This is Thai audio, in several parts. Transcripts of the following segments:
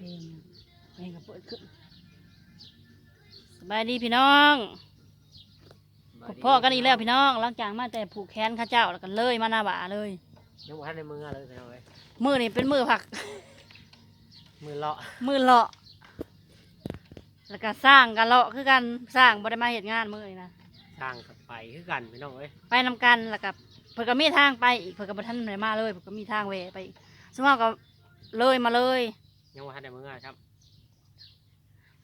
เพลงเพลงกับเปิดขึ้นสบายดีพี่น้องพบพ่อกันอีกแล้วพี่น้องหลังจากมาแต่ผูกแขนข้าเจ้าแล้วกันเลยมาหน้าบ่าเลยยังบ่ทันในมือเลยพี่น้องเอ้ยมือนี่เป็นมือผัก มือเลาะมือเลาะ แล้วก็สร้างกันเลาะคือกันสร้างบ่ได้มาเหตุงานมือนี่นะสร้างกับไปคือกันพี่น้องเอ้ยไปนำกันแล้วกับเพิ่นก็มีทางไปอีกเพิ่นก็บ่ทันได้มาเลยเพิ่นก็มีทางเวไปอีกสมมติก็เลยมาเลย ยังบ่ทันในมือครับ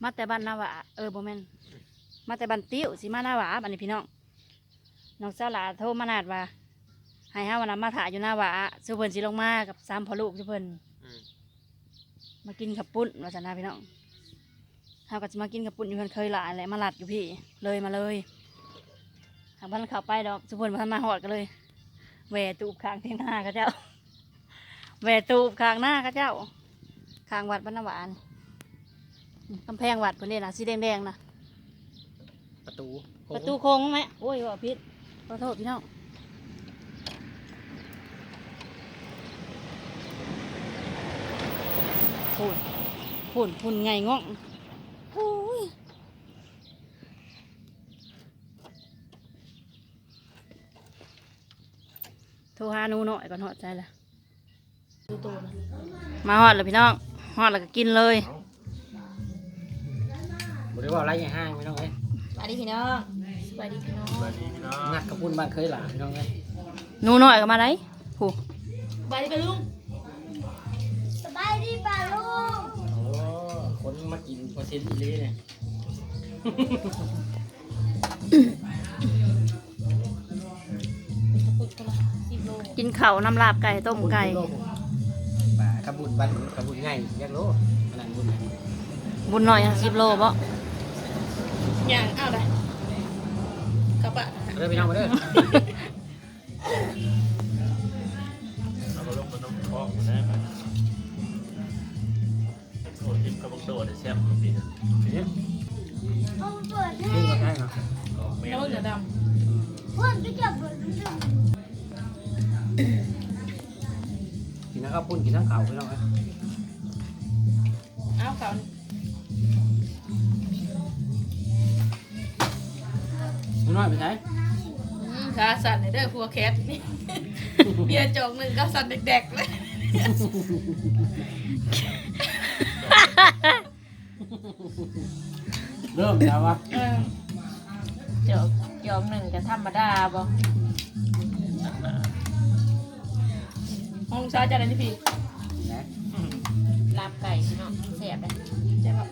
มาแต่บ้านนาหวาเออบ่แม่นมาแต่บ้านติ้วสิมาหน้าหวาบัดนี้พี่น้องน้องสาวหลาโทรมานาดว่าให้เฮาวันนั้นมาถ่ายอยู่หน้าหวาสุเพิ่นสิลงมากับสามพ่อลูกสุเพิ่นอืมมากินขับปุ้นว่าจะนาพี่น้องเฮาก็สิมากินขับปุ้นอยู่เพิ่นเคยหลายแหละมาลัดอยู่พี่ เลยมาเลยหากบ้านเข้าไปดอกสุเพิ่นบ่ทันมาฮอดกันเลยแหวตูบข้างที่หน้าเขาเจ้าแหวตูบข้างหน้าเขาเจ้า ข้างวัดบ้านนาหวานกำแพงวัดเพิ่นนี่นะสีแดงๆนะประตูประตูโค้งไหมโอ้ยว่าพิษขอโทษพี่น้องพูดพูดพูดไงง่องโอ้ยโทรหาหนูหน่อยก่อนหอดใจละมาหอดเลยพี่น้อง หอดแล้วก็กินเลยบ่ได้ว่าอะไรอย่างห้างพี่น้องเอ้ยสวัสดีพี่น้องสวัสดีพี่น้องงัดกระปุ่นบ้านเคยหลาพี่น้องเอ้ยหนูหน่อยก็มาได้ผู้สบายดีป่ะลุงสบายดีป่ะลุงโอ้คนมากินเปอร์เซ็นต์อีหลีเนี่ยกินข้าวน้ำลาบไก่ต้มไก่ป่ากระ บุนบ้านกระบุนไงอยากรู้ขนาดบุญบุญหน่อยสิบโลบ่อย่างอ้าวได้กลับอะเด้อพี่น้องมาเด้อเราก็ลงกับน้ำคอกนะโอ้ทิพย์กับบักโดดเนี่ยแซ่บดีนะทีนี้เอาเปิดให้ขึ้นมาได้เนาะแม่แล้วเหลือด Ừ. ำเพื่อนก็จะ ปุ้นกินทั้งเข่าวพี่น้องเอ้ยเอาก่อนหนูน้อยไปไหนขาสั่นเลยเด้อพัวแคทนี่เบียร์จอกหนึ่งก็สั่นเด็กๆเลยเริ่มแล้ววะเออจอกจอกหนึ่งก็ธรรมดาบ่ ห้องชาจะอะไรนี่พี่นะลาบไก่พี่น้องแซ่บเลยใช่ป่ะ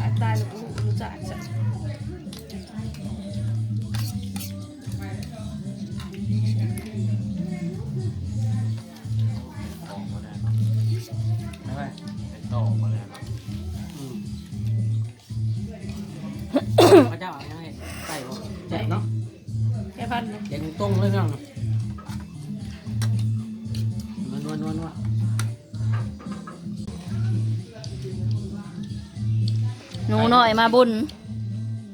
อาตายหรือกูรู้จัก หนูหน่อยมาบุญ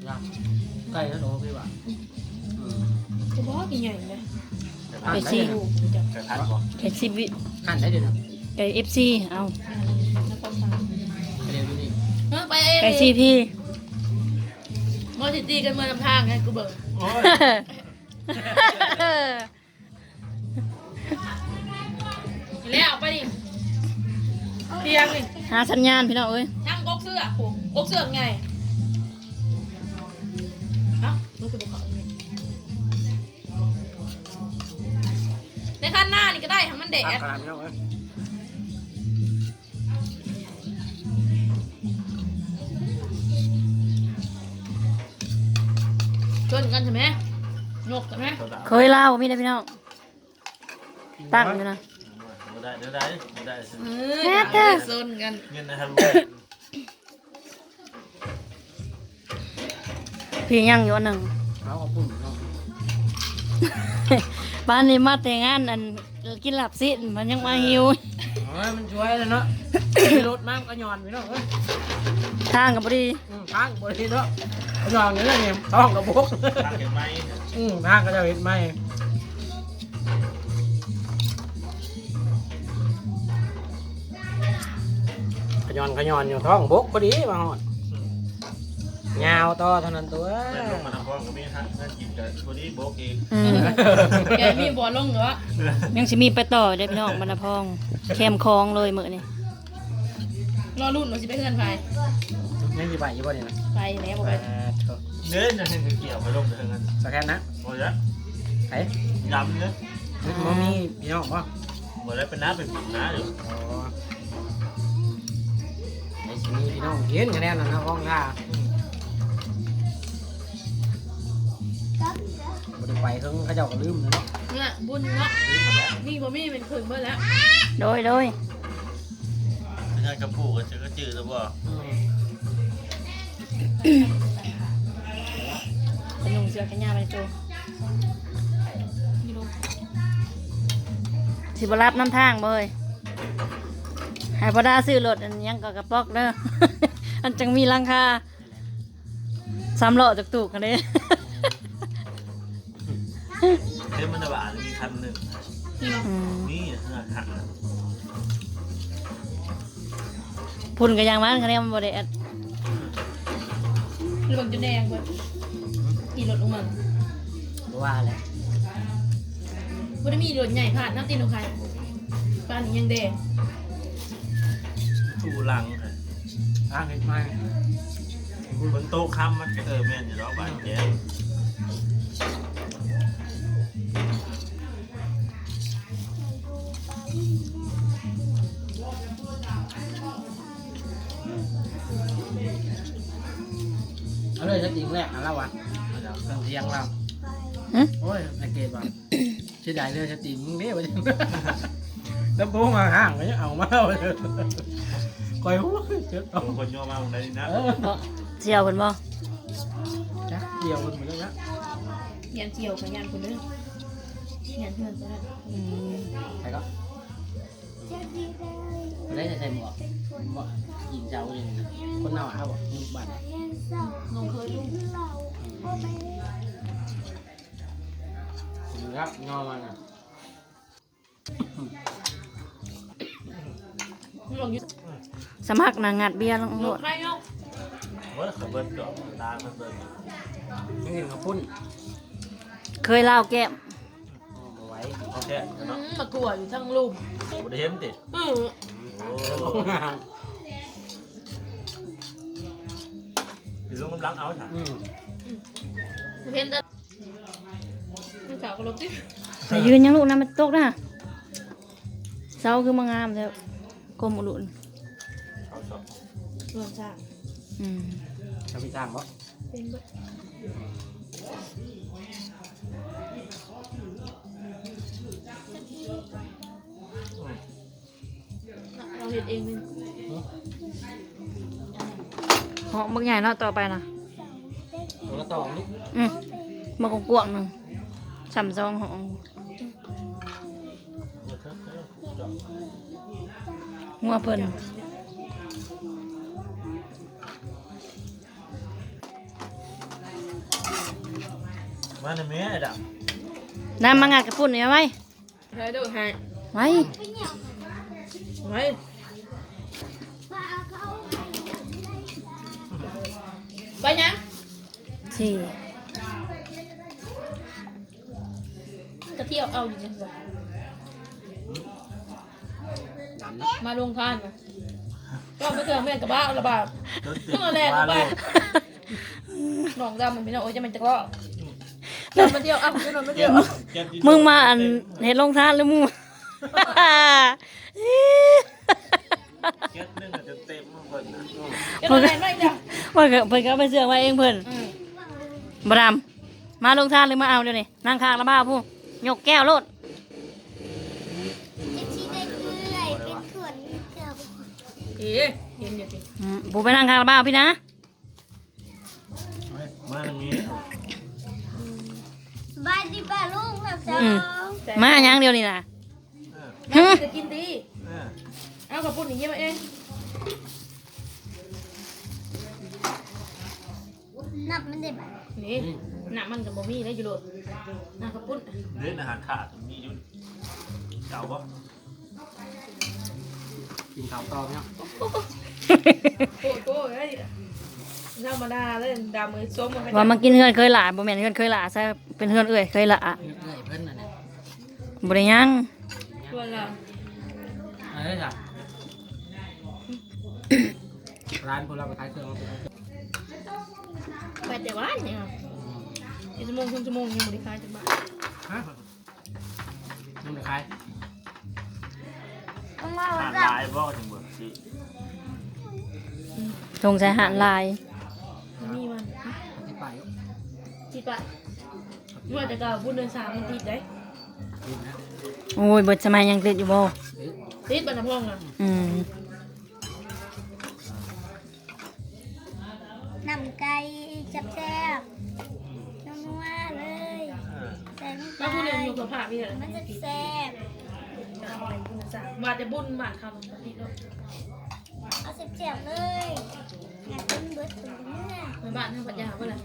นะไก่แล้วโดพี่ว่าอืมจะบอกกี่ใหญ่เลยไปซีดูจ้ะจะทันบ่ไก่ซีวิหั่นได้เดี๋ยวนะไก่เอฟซีเอานครสวรรค์เดี๋ยวดูนี่เออไปไก่ซีพี่มอสิตีกันเมื่อนำทางไงกูเบิกโอ้ยแล้วไปดิเตียงนี่หาสัญญาณพี่น้องเอ้ยช่างกก เสื้อโอ้กกเสื้อไงเอ้ามันคือบุคคลในขั้นหน้านี่ก็ได้ทั้งมันแดตามดขนาดพี่น้องเอ้ยชนกันใช่ไหมนกใช่ไหมตัวดาเคยเล่ามีได้พี่น้องตั้งอยู่นะบ่ได้เดี๋ยวได้บ่ได้สิเอแม่อเด้อชนกันเงินนะครับ พี่ยังอยู่อันหนึ่งเอาเอาปุ่นพี่น้องบ้านนี้มาแต่งงานอันกินหลับสิมันยังมาหิวโอ้ยมันช่วยแล้วเนาะมีรถมากก็ย้อนพี่น้องเอ้ยทางกับพอดีอืมทางบริเนาะก็ย้อนนี่แหละเนี่ยท้องกระบอกทางเห็นไหมอืมทางก็จะเห็นไหมยอนขยอนอยู่ท้องบกพอดีมาหอด ยาวต่อเท่านั้นตัวแม่ลงมาทำพ่อก็มีฮะนั่นกินกับวันนี้โบกเองอืมแกมีบ่อลงเหรอยังสิมีไปต่อเด้อพี่น้องบรรณพองแคมคลองเลยมื้อนี้รอรุ่นว่าสิไปเฮือนไผยังสิไปอยู่บ่เนี่ยนะไปแล้วบ่ไปเออเถอะเนื้อจะให้เกี่ยวไปลงไปทางนั้นสแกนนะโอ้ยะไอ้ยำเนื้อมันมีพี่น้องป่ะเหมือนได้เป็นน้าเป็นผิวน้าอยู่อ๋อไอ้สิมีพี่น้องเห็นกันแน่นอนนะห้องท่า บ่ได้ไปเพิ่งเขาเจ้าก็ลืมเลยเนาะน่ะบุญเนาะนี่บ่มีเป็นครึ่งเบิดแล้วโดยโดยไม่ใช่กระปูกันเจอก็จืดแล้วบ่เป็นนุ่งเสื้อแขนยาวไปตัวนี่ลงสิบรับน้ำทางบ่เอ้ยให้พอดาซื้อรถอันยังก็กระป๋อกเด้อ อันจังมีราคาสามล้อจากตูกกันเด้ เดี๋ยวมันจะบานมีคันหนึ่งนี่ลงอืมนี่ขนาดขันพุ่นก็ยังมันคะแนนมันบ่ได้แอดนี่ลงจะแดงเบิดขี่รถลงมาบ่ว่าแหละบ่ได้มีรถใหญ่ผ่านน้ำตีนของใครบ้านนี้ยังแดงชูลังค่ะอ้างเฮ็ดมาบนโต๊ะค้ำมันเออแม่นอยู่แล้วบานแกเอาเล จะจริงแรกนะเราอะเครื่องเสียงเราหึโอ้ยไอเกดว่าชื่อใดเลยจะตีมึงเนี่ยวะจังแล้วพวกมาห่างก็ยังเอามาเอาเลยคอยหัวเจ็บตัวคนย่อมาตรงไหนนะเออบ่เสี่ยวเพิ่นบ่จ้ะเกี่ยวมันหมดแล้วนะยันเกี่ยวกับยันคนนึงยันเพื่อนตัวนั้นอืมใครก็ได้จะใส่หมวกหมวก ยิงเจ้าเลยนะคนหน้าหวาบอกมึงบ้านน้องเคยดูดูครับงอมันอะลงอยู่สมัครนางงัดเบียร์ลงลโลงดใครเนาะว่าขบวนดอกตามันเบิร์ไม่เห็นเขาพุ่น เคยเล่าแก้มเอาไว้เขาแค่เนาะมากลัวอยู่ทั้งลุมบ่ได้เห็นติอือ โอ้ยลุงกำลังเอาค่ะอืมเห็นแต่มันขาวก็ลบดิแต่ยืนยังลูกนะมันตกนะเสาคือมางามเถอะกรมอุลุนเขาชอบรวมจ้างอืมจะไปจ้างบ่เป็นบ่เราเห็นเองนึ เหาะบักใหญ่เนาะต่อไปนะตัวละต่อลูกอืมมากกวงหนึ่งสามซองของหัวเพิ่นมาในเมียไอ้ดน้ำมางานกระปุ่นเนี่ยไว้ใช่ดูให้ไว้ไว้ ไปยังสี่กระเที่ยวเอาอยู่จังสิมาลงทานนะก็ไม่เคยเมื่อนกับบ้าระบาดำรถติดเมื่อแรกมาไปเลยหนองดำมันไม่น้องโอ้ยจะมันจะก็เดินมาเที่ยวอ้าวเดินมาเที่ยวมึงมาอันเห็นลงทานหรือมึงเก็ตนึงอาจจะเต็มหมดนะเดินมาไหนไม่จ้ะ ว่าเกิดเพิ่นก็เอาไปเสื่องไว้เองเพิ่นบรามมาลงทานหรือมาเอาเดี๋ยวนี้นั่งข้างละบ้าผู้ยกแก้วโลดเอ๋เห็นอยู่สิอืมผู้ไปนั่งข้างละบ้าพี่นะมาในเมียบายดีป่ะลูกแบบจ้าอืมมาหยังเดียวนี่นะแม่จะกินดีเออเอากับปุ่นอย่างเงี้ยมาเอง นับมันได้ป่ะนี่หนักมันกับบ่มีได้อยู่โลดหนักกับปุ่นเล่นอาหารขาดมีอยู่เจ้าปะกินข้าวต่อพี่น้องโอ้โหเฮ้ยธรรมดาเลยดำมือส้มมันว่ามากินเฮือนเคยหลาบ่แม่นเฮือนเคยหลาซะเป็นเฮือนเอื้อยเคยหลาเรื่อยๆเพิ่นน่ะเนี่ยบ่ได้ยังตัวเราอะไรจ้ะร้านพวกเราไปขายเครื่องมาเป็น ไปแต่ว่าเนี่ยอีกชั่วโมงครึ่งชั่วโมงยังบริการจะมาฮะน้ำขายต้องว่าผ่าว่านจับลายบ่จังเบิดสิทงใส่หารลาย มีมันที่ไปติดปะเมื่อแต่ก็บุญเดือนสามมันติดได้กินนะโอ้ยเบิดสมัยยังติดอยู่บ่เอ๊ะติดบรรพองอะอืม แซ่บๆนัวๆเลยใส่น้ำมาตาบุญเดือนลอยู่กับผ่าพี่เลยมันจะแซ่บบุญเดือนสามมาแต่บุญบาทคำปฏิโลกเอาแซ่บๆเลยอยากกินเบิดถึงเมื่อมาบ้านทางปัญญาเมื่อไหร่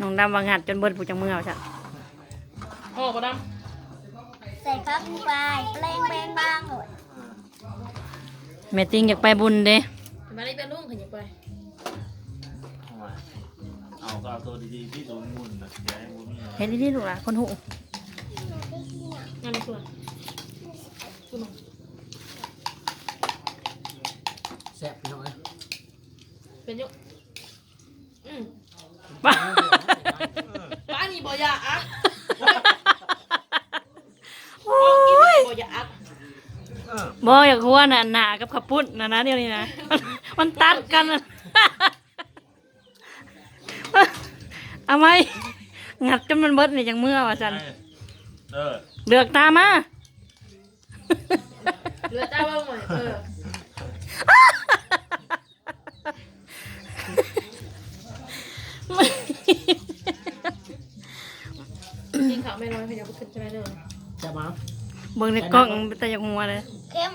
น้องดำว่างัดจนเบิดผู้จังมือเอาซะพ่อก็ดใส่พักลงไปแปลงแบงบางหมดแม่ติงอยากไปบุญเด้ำมาได้เป็นลุงขยับไปเอาไว้ เอาก็เอาตัวดีๆที่ตัวมุ่นนะอย่าให้บุญมีเฮ็ดดีๆลูกหล่ะคนหูงานในส่วนคุณแซ่บพี่น้องเอ้ยเป็นยุอืมบ้าบ้านนี้บ่อยากอะโอ้ยบ่อยากอะบ่อยากหัวน่ะหนากับขับปุ้นนะนะเดี๋ยวนี้นะ มันตัดกันน่ะ เอา ไหมงัดจนมันเบิดนี่จังเมื่อว่าจันเด้อเดือกตามมาเหลือเจ้าบ้างไหมเออกินข้าวไม่น้อยพยายามขึ้นใช่ไหมเด้อแซ่บมาเบิ่งในกล้องมันแต่อยากหัวเลยเค็ม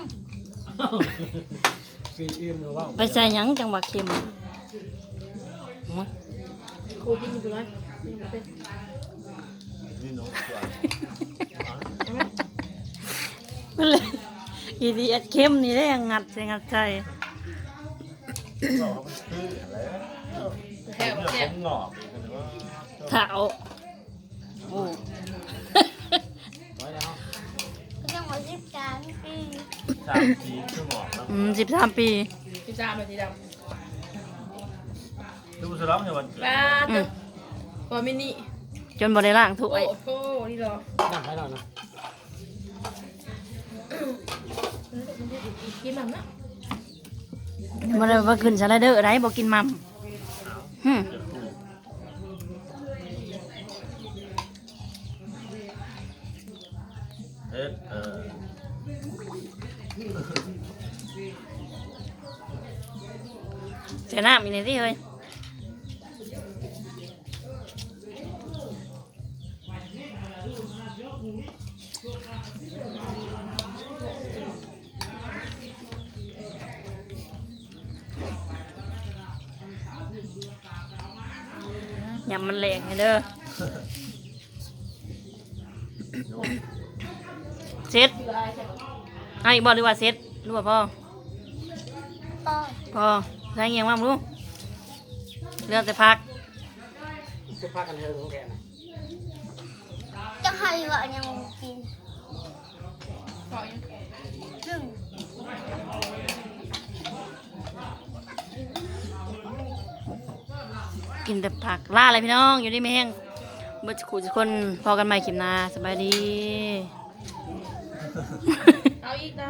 กินอิ่มหรือว่าไปใส่หยังจังหวะเค็ม มาครูกินอยู่ร้อยยังไม่เป็นนี่น้องสวยมันเลยอีดีอัดเค็มนี่ได้ยังงัดใส่งัดใส่บอกว่ามันคืออะไรแค่แบบแค่ผมงอกกันว่าขาวโอ้ร้อยแล้วก็ต้องเอาสิบสามปีสามทีคือหมอกแล้วอืมสิบสามปีสิบสามเลยสี ดดูสลับในวันเกิำดป้าตึกพอมินิจนบ่ได้ล่างถ้วโอ้ยโหนี่รอนั่งให้เรานะกินแบบนั้นบ่ได้ว่าขึ้นสไลเดอร์ได้บ่กินมัมหึเกิดคู่เฮ็ดเออเสียน้ำอีนี่ที่เฮ้ย ยำมันแรงไงเด้อเซ็ตไอ้บอหรือว่าเซ็ตหรือว่าพ่อก็พอใส่เงี้ยงมารู้เลือกแต่พักจะพากันเถอะของแกนะจะให้ว่ายังกิน กินแต่ผักล่าอะไรพี่น้อง อยู่ดีไม่แห้งเมื่อขู่จะคนพอกันใหม่คลิปหน้าสบายดี เอาอีกนะ